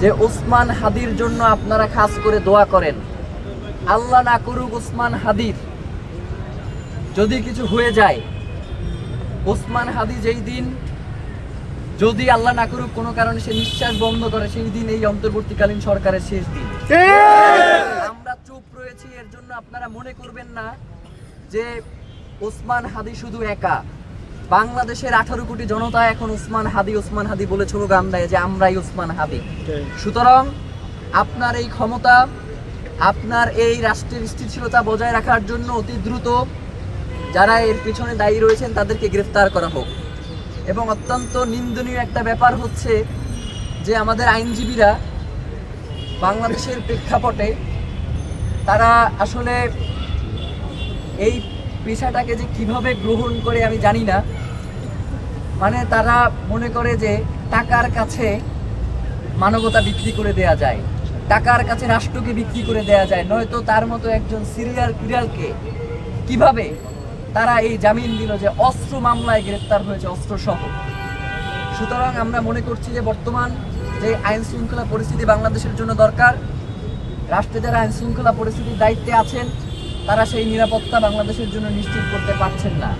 যে ওসমান হাদির জন্য আপনারা খাস করে দোয়া করেন। আল্লাহ না করুক ওসমান হাদির। যদি কিছু হয়ে যায় ওসমান হাদি যেই দিন যদি আল্লাহ না করুক কোনো কারণে সে নিঃশ্বাস বন্ধ করে সেই দিন এই অন্তর্বর্তীকালীন সরকারের শেষ দিন। আমরা চুপ রয়েছি এর জন্য আপনারা মনে করবেন না যে ওসমান হাদি শুধু একা। বাংলাদেশের আঠারো কোটি জনতা এখন উসমান হাদি উসমান হাদি বলে গান দেয় যে আমরাই উসমান হাদি। সুতরাং আপনার এই ক্ষমতা আপনার এই রাষ্ট্রের স্থিতিশীলতা বজায় রাখার জন্য অতি দ্রুত যারা এর পিছনে দায়ী রয়েছেন তাদেরকে গ্রেফতার করা হোক। এবং অত্যন্ত নিন্দনীয় একটা ব্যাপার হচ্ছে যে আমাদের আইনজীবীরা বাংলাদেশের প্রেক্ষাপটে তারা আসলে এই পেশাটাকে যে কীভাবে গ্রহণ করে আমি জানি না। মানে তারা মনে করে যে টাকার কাছে মানবতা বিক্রি করে দেয়া যায়। টাকার কাছে রাষ্ট্রকে বিক্রি করে দেয়া যায়। নয়তো তার মতো একজন সিরিয়াল কিরালকে কীভাবে তারা এই জামিন দিল যে অস্ত্র মামলায় গ্রেফতার হয়েছে অস্ত্র সহ সুতরাং আমরা মনে করছি যে বর্তমান যে আইন শৃঙ্খলা পরিস্থিতি বাংলাদেশের জন্য দরকার, রাষ্ট্রে যারা আইন শৃঙ্খলা পরিস্থিতির দায়িত্বে আছেন তারা সেই নিরাপত্তা বাংলাদেশের জন্য নিশ্চিত করতে পারছেন না।